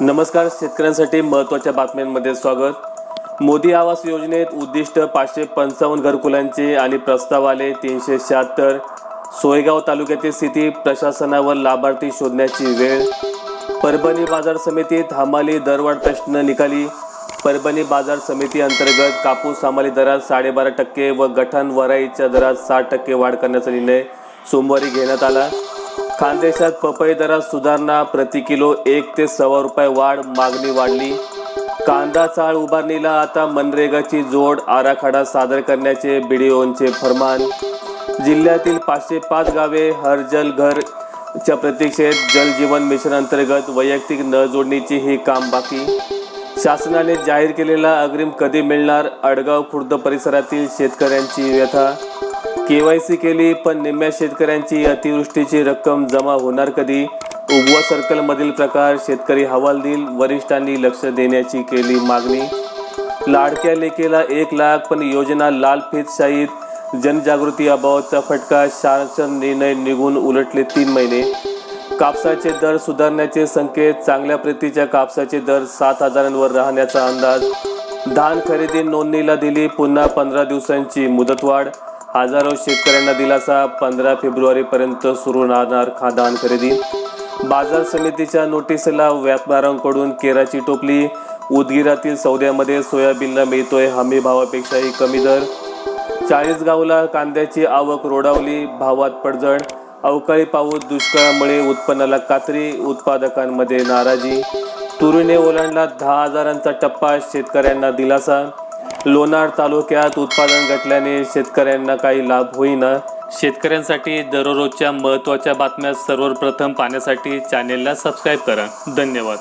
नमस्कार शेतकऱ्यांसाठी महत्त्वाच्या बातम्यांमध्ये स्वागत. मोदी आवास योजनेत उद्दिष्ट पाचशे पंचावन्न घरकुलांचे आणि प्रस्ताव आले तीनशे शहात्तर. सोयगाव तालुक्यातील स्थिती प्रशासनावर लाभार्थी शोधण्याची वेळ. परभणी बाजार समितीत हमाली दरवाढ प्रश्न निकाली. परभणी बाजार समिती अंतर्गत कापूस हमाली दरात साडेबारा टक्के व गठाण वराईच्या दरात साठ टक्के वाढ करण्याचा निर्णय सोमवारी घेण्यात आला. खानदेशात पपई दरात सुधारणा प्रति किलो एक ते सव्वा रुपये वाढ मागणी वाढली. कांदा चाळ उभारणीला आता मनरेगाची जोड आराखडा सादर करण्याचे बीडीओंचे फरमान. जिल्ह्यातील पाचशे पाच गावे हर जल घर च्या प्रतीक्षेत जलजीवन मिशन अंतर्गत वैयक्तिक नळ जोडणीची ही काम बाकी. शासनाने जाहीर केलेला अग्रिम कधी मिळणार? अडगाव खुर्द परिसरातील शेतकऱ्यांची व्यथा केवायसी केली पण निम्म्या शेतकऱ्यांची अतिवृष्टीची रक्कम जमा होणार कधी? उगवा सर्कलमधील प्रकार शेतकरी हवालदिल वरिष्ठांनी लक्ष देण्याची केली मागणी. लाडक्या लेकेला एक लाख पण योजना लाल शाहीत. जनजागृती अभावाचा फटका शासन निर्णय निघून उलटले तीन महिने. कापसाचे दर सुधारण्याचे संकेत चांगल्या प्रतीच्या कापसाचे दर सात हजारांवर राहण्याचा अंदाज. धान खरेदी नोंदणीला दिली पुन्हा पंधरा दिवसांची मुदतवाढ. हजारो शेतकऱ्यांना दिलासा. पंधरा फेब्रुवारीपर्यंत सुरू राहणार खा धान खरेदी. बाजार समितीच्या नोटीसला व्यापाऱ्यांकडून केराची टोपली. उदगीरातील सौद्यामध्ये सोयाबीनला मिळतोय हमी भावापेक्षाही कमी दर. चाळीसगावला कांद्याची आवक रोडावली भावात पडझड. अवकाळी पाऊस दुष्काळामुळे उत्पन्नाला कात्री उत्पादकांमध्ये नाराजी. तुरीने ओलांडला दहा हजारांचा टप्पा शेतकऱ्यांना दिलासा. लोणार तालुक्यात उत्पादन घटल्याने शेतकऱ्यांना काही लाभ होईना. शेतकऱ्यांसाठी दररोजच्या महत्त्वाच्या बातम्या सर्वप्रथम पाहण्यासाठी चॅनेलला सबस्क्राईब करा. धन्यवाद.